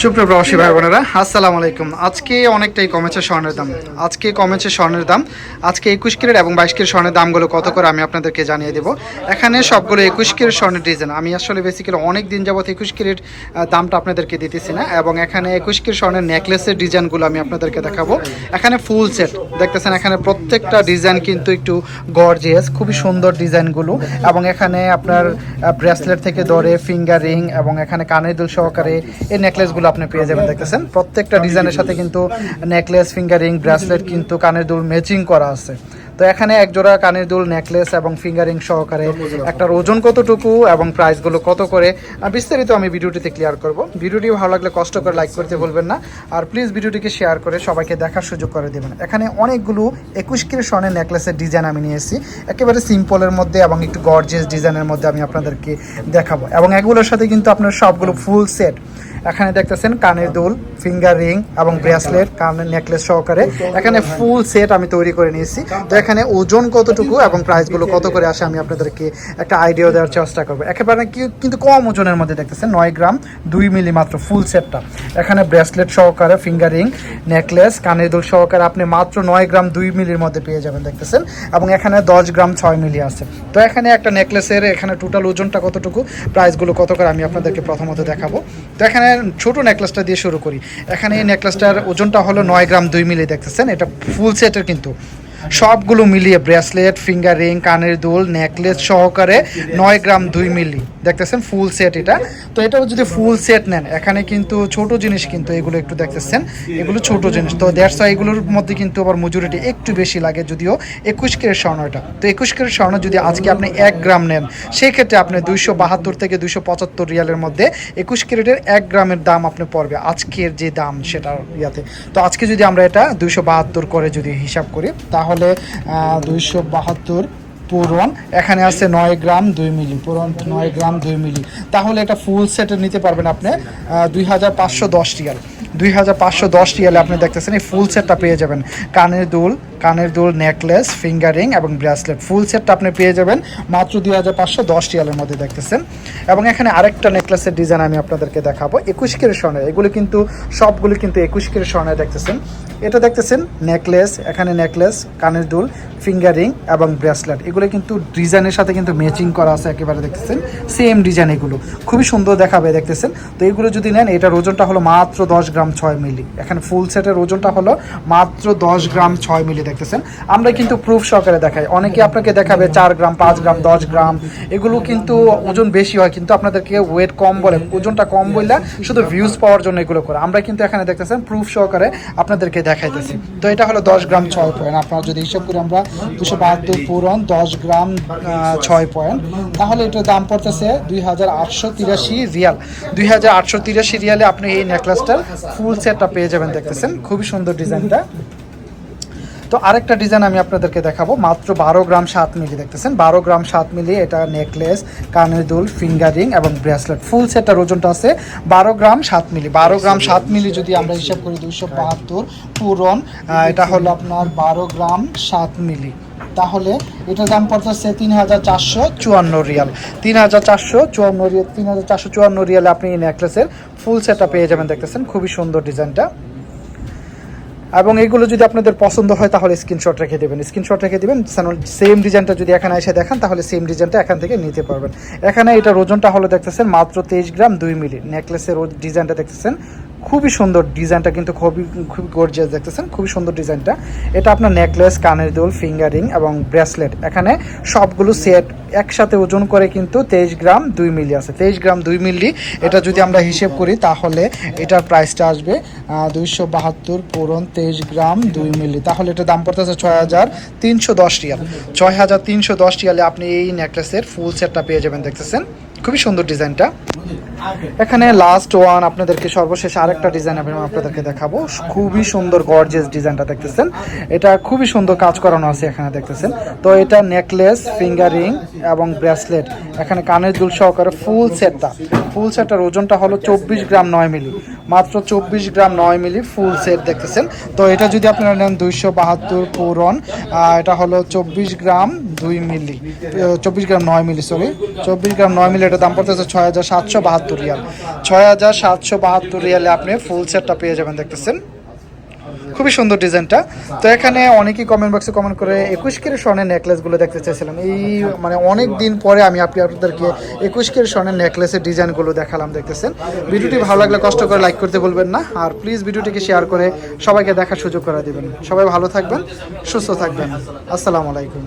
সুপ্রিয় প্রবাসী ভাই বোনেরা আসসালামু আলাইকুম। আজকে অনেকটাই কমেছে স্বর্ণের দাম। আজকে কমেছে স্বর্ণের দাম। আজকে একুশ কিরের এবং বাইশ কিরের স্বর্ণের দামগুলো কত করে আমি আপনাদেরকে জানিয়ে দেবো। এখানে সবগুলো একুশ কিরের স্বর্ণের ডিজাইন। আমি আসলে বেসিক্যালি অনেক দিন যাবত একুশ আহ, দামটা আপনাদেরকে দিতেছি না এবং এখানে একুশ কিরের স্বর্ণের নেকলেসের ডিজাইনগুলো আমি আপনাদেরকে দেখাবো। এখানে ফুল সেট দেখতেছেন এখানে প্রত্যেকটা ডিজাইন কিন্তু একটু গর্জিয়াস খুবই সুন্দর ডিজাইনগুলো এবং এখানে আপনার ব্রেসলেট থেকে ধরে ফিঙ্গার রিং এবং এখানে কানের দুল সহকারে এই নেকলেসগুলো আপনি পেয়ে যাবেন, দেখতেছেন? প্রত্যেকটা ডিজাইনের সাথে কিন্তু নেকলেস ফিঙ্গার ব্রেসলেট কিন্তু কানের দুল ম্যাচিং করা আছে। তো এখানে এক জোড়া কানের দুল নেকলেস এবং ফিঙ্গারিং সহকারে একটার ওজন কতটুকু এবং প্রাইসগুলো কত করে? বিস্তারিত আমি ভিডিওটিতে ক্লিয়ার করব। ভিডিওটি ভালো লাগলে কষ্ট করে লাইক করতে ভুলবেন না। আর প্লিজ ভিডিওটিকে শেয়ার করে সবাইকে দেখার সুযোগ করে দেবেন। এখানে অনেকগুলো একুশ কিলো স্বর্ণের নেকলেসের ডিজাইন আমি নিয়ে এসেছি একেবারে সিম্পলের মধ্যে এবং একটু গর্জিয়াস ডিজাইনের মধ্যে আমি আপনাদেরকে দেখাবো। এবং এগুলোর সাথে কিন্তু আপনার সবগুলো ফুল সেট এখানে দেখতেছেন কানের দুল ফিঙ্গার রিং এবং ব্রেসলেট কানের নেকলেস সহকারে। এখানে ফুল সেট আমি তৈরি করে নিয়েছি। তো এখানে ওজন কতটুকু এবং প্রাইসগুলো কত করে আসে আমি আপনাদেরকে একটা আইডিয়া দেওয়ার চেষ্টা করব। একেবারে কিন্তু কম ওজনের মধ্যে দেখতেছেন, নয় গ্রাম, দুই মিলি মাত্র ফুল সেটটা এখানে ব্রেসলেট সহকারে ফিঙ্গার রিং নেকলেস কানের দুল সহকারে আপনি মাত্র নয় গ্রাম, দুই মিলির মধ্যে পেয়ে যাবেন দেখতেছেন। এবং এখানে দশ গ্রাম, ছয় মিলি আছে। তো এখানে একটা নেকলেসের এখানে টোটাল ওজনটা কতটুকু প্রাইসগুলো কত করে আমি আপনাদেরকে প্রথমত দেখাবো। তো এখানে ছোট নেকলেসটা দিয়ে শুরু করি। এখানে এই নেকলেসটার ওজনটা হলো নয় গ্রাম দুই মিলি, দেখতেছেন? এটা ফুল সেটের কিন্তু। সবগুলো মিলিয়ে ব্রেসলেট, ফিঙ্গার রিং, কানের দুল, নেকলেস সহকারে নয় গ্রাম দুই মিলি। দেখতেছেন ফুল সেট এটা। তো এটাও যদি ফুল সেট নেন, এখানে কিন্তু ছোট জিনিস কিন্তু এগুলো একটু দেখতেছেন। এগুলো ছোট জিনিস। তো দেড়শো এগুলোর মধ্যে কিন্তু আবার মজুরিটি একটু বেশি লাগে যদিও একুশ কেরের স্বর্ণটা। তো একুশ কেরের স্বর্ণ যদি আজকে আপনি এক গ্রাম নেন, সেক্ষেত্রে আপনি দুইশো বাহাত্তর থেকে দুইশো পঁচাত্তর রিয়ালের মধ্যে একুশ ক্যারেটের এক গ্রামের দাম আপনি পড়বে আজকের যে দাম সেটার ইয়াতে। তো আজকে যদি আমরা এটা দুইশো বাহাত্তর করে যদি হিসাব করি, তাহলে দুইশো বাহাত্তর পুরন। এখানে আছে নয় গ্রাম দুই মিলি, পুরন নয় গ্রাম দুই মিলি। তাহলে এটা ফুল সেটে নিতে পারবেন আপনি দুই হাজার পাঁচশো দশ রিয়াল। দুই হাজার পাঁচশো দশ রিয়ালে আপনি দেখতেছেন এই ফুল সেটটা পেয়ে যাবেন। কানের দুল কানের দুল, নেকলেস, ফিঙ্গারিং এবং ব্রেসলেট। ফুল সেটটা আপনি পেয়ে যাবেন মাত্র দুই হাজার পাঁচশো দশ রিয়ালের মধ্যে দেখতেছেন। এবং এখানে আরেকটা নেকলেসের ডিজাইন আমি আপনাদেরকে দেখাবো। একুশ কেরের স্বর্ণের, এগুলো কিন্তু, সবগুলো কিন্তু একুশ কেরের স্বর্ণের দেখতেছেন। এটা দেখতেছেন নেকলেস, এখানে নেকলেস, কানের দুল, ফিঙ্গারিং এবং ব্রেসলেট। এগুলো কিন্তু ডিজাইনের সাথে কিন্তু ম্যাচিং করা আছে একেবারে দেখতেছেন। সেম ডিজাইন এগুলো। খুবই সুন্দর দেখাবে দেখতেছেন। তো এগুলো যদি নেন, এটার ওজনটা হলো মাত্র দশ গ্রাম ছয় মিলি। এখানে ফুল সেটের ওজনটা হলো মাত্র দশ গ্রাম ছয় মিলি দেখতেছেন। আমরা কিন্তু প্রুফ সহকারে দেখাই। অনেকে আপনাকে দেখাবে চার গ্রাম, পাঁচ গ্রাম, দশ গ্রাম। এগুলো কিন্তু ওজন বেশি হয়, কিন্তু আপনাদেরকে ওয়েট কম বলে, ওজনটা কম বললে শুধু ভিউজ পাওয়ার জন্য এগুলো করে। আমরা কিন্তু এখানে দেখতেছেন প্রুফ সহকারে আপনাদেরকে দেখাইতেছি। তো এটা হলো দশ গ্রাম ছয় পয়েন্ট আপনারা যদি হিসাব করি আমরা দুশো বাহাত্তর পূরণ, দশ গ্রাম ছয় পয়েন্ট তাহলে এটার দাম পড়তেছে দুই হাজার আটশো তিরাশি রিয়াল। দুই হাজার আটশো তিরাশি রিয়ালে আপনি এই নেকলেসটার ফুল সেটটা পেয়ে যাবেন, দেখতেছেন। খুবই সুন্দর ডিজাইনটা তো আরেকটা ডিজাইন আমি আপনাদেরকে দেখাবো। মাত্র বারো গ্রাম সাত মিলি দেখতেছেন? বারো গ্রাম সাত মিলি এটা নেকলেস কানের দুল ফিঙ্গারিং এবং ব্রেসলেট ফুল সেটটার ওজনটা আছে বারো গ্রাম সাত মিলি। বারো গ্রাম সাত মিলি যদি আমরা হিসাব করি দুইশো বাহাত্তর আহ, এটা হলো আপনার বারো গ্রাম সাত মিলি। তাহলে এটার দাম পড়তেছে তিন হাজার চারশো চুয়ান্ন রিয়াল। তিন হাজার চারশো চুয়ান্ন রিয়াল তিন হাজার চারশো চুয়ান্ন রিয়ালে আপনি এই নেকলেসের ফুল সেটটা পেয়ে যাবেন দেখতেছেন? খুবই সুন্দর ডিজাইনটা এবং এগুলো যদি আপনাদের পছন্দ হয়, তাহলে স্ক্রিনশট রেখে দেবেন। স্ক্রিনশট রেখে দেবেন সেম ডিজাইনটা যদি এখানে এসে দেখান, তাহলে সেম ডিজাইনটা এখান থেকে নিতে পারবেন। এখানে এটা ওজনটা হলো দেখতেছেন মাত্র তেইশ গ্রাম দুই মিলি। নেকলেসের ডিজাইনটা দেখতেছেন খুবই সুন্দর ডিজাইনটা কিন্তু খুবই খুবই গর্জিয়াস দেখতেছেন, খুবই সুন্দর ডিজাইনটা। এটা আপনার নেকলেস কানের দুল ফিঙ্গারিং এবং ব্রেসলেট এখানে সবগুলো সেট একসাথে ওজন করে কিন্তু তেইশ গ্রাম দুই মিলি আছে। তেইশ গ্রাম দুই মিলি, এটা যদি আমরা হিসেব করি তাহলে এটার প্রাইসটা আসবে দুইশো বাহাত্তর পূরণ তেইশ গ্রাম দুই মিলি। তাহলে এটার দাম পড়তেছে ছয় হাজার তিনশো দশ রিয়াল। ছয় হাজার তিনশো দশ রিয়ালে আপনি এই নেকলেসের ফুল সেটটা পেয়ে যাবেন, দেখতেছেন? খুবই সুন্দর ডিজাইনটা। এখানে লাস্ট ওয়ান আপনাদেরকে সর্বশেষ আরেকটা ডিজাইন আমি আপনাদেরকে দেখাবো। খুবই সুন্দর গর্জেস ডিজাইনটা দেখতেছেন। এটা খুবই সুন্দর কাজ করানো আছে এখানে দেখতেছেন। তো এটা নেকলেস ফিঙ্গারিং এবং ব্রেসলেট এখানে কানের দুল সহকারে ফুল সেটটা ফুল সেটটার ওজনটা হলো চব্বিশ গ্রাম নয় মিলি। মাত্র চব্বিশ গ্রাম নয় মিলি ফুল সেট দেখতেছেন। তো এটা যদি আপনারা নেন দুইশো বাহাত্তর পূরণ এটা হলো চব্বিশ গ্রাম দুই মিলি চব্বিশ গ্রাম নয় মিলি সরি চব্বিশ গ্রাম নয় মিলি এটা এটা দাম পড়তেছে ছয় হাজার সাতশো বাহাত্তর রিয়াল। ছয় হাজার সাতশো বাহাত্তর রিয়ালে আপনি ফুল সেটটা পেয়ে যাবেন, দেখতেছেন? খুবই সুন্দর ডিজাইনটা। তো এখানে অনেকেই কমেন্ট বক্সে কমেন্ট করে, একুশ কের স্বর্ণের নেকলেসগুলো দেখতে চাইছিলাম। এই মানে অনেক দিন পরে আমি আপনি, আপনাদেরকে একুশ কের স্বর্ণের নেকলেসের ডিজাইনগুলো দেখালাম, দেখতেছেন? ভিডিওটি ভালো লাগলে কষ্ট করে লাইক করতে বলবেন না। আর প্লিজ ভিডিওটিকে শেয়ার করে সবাইকে দেখার সুযোগ করে দিবেন। সবাই ভালো থাকবেন, সুস্থ থাকবেন। আসসালামু আলাইকুম।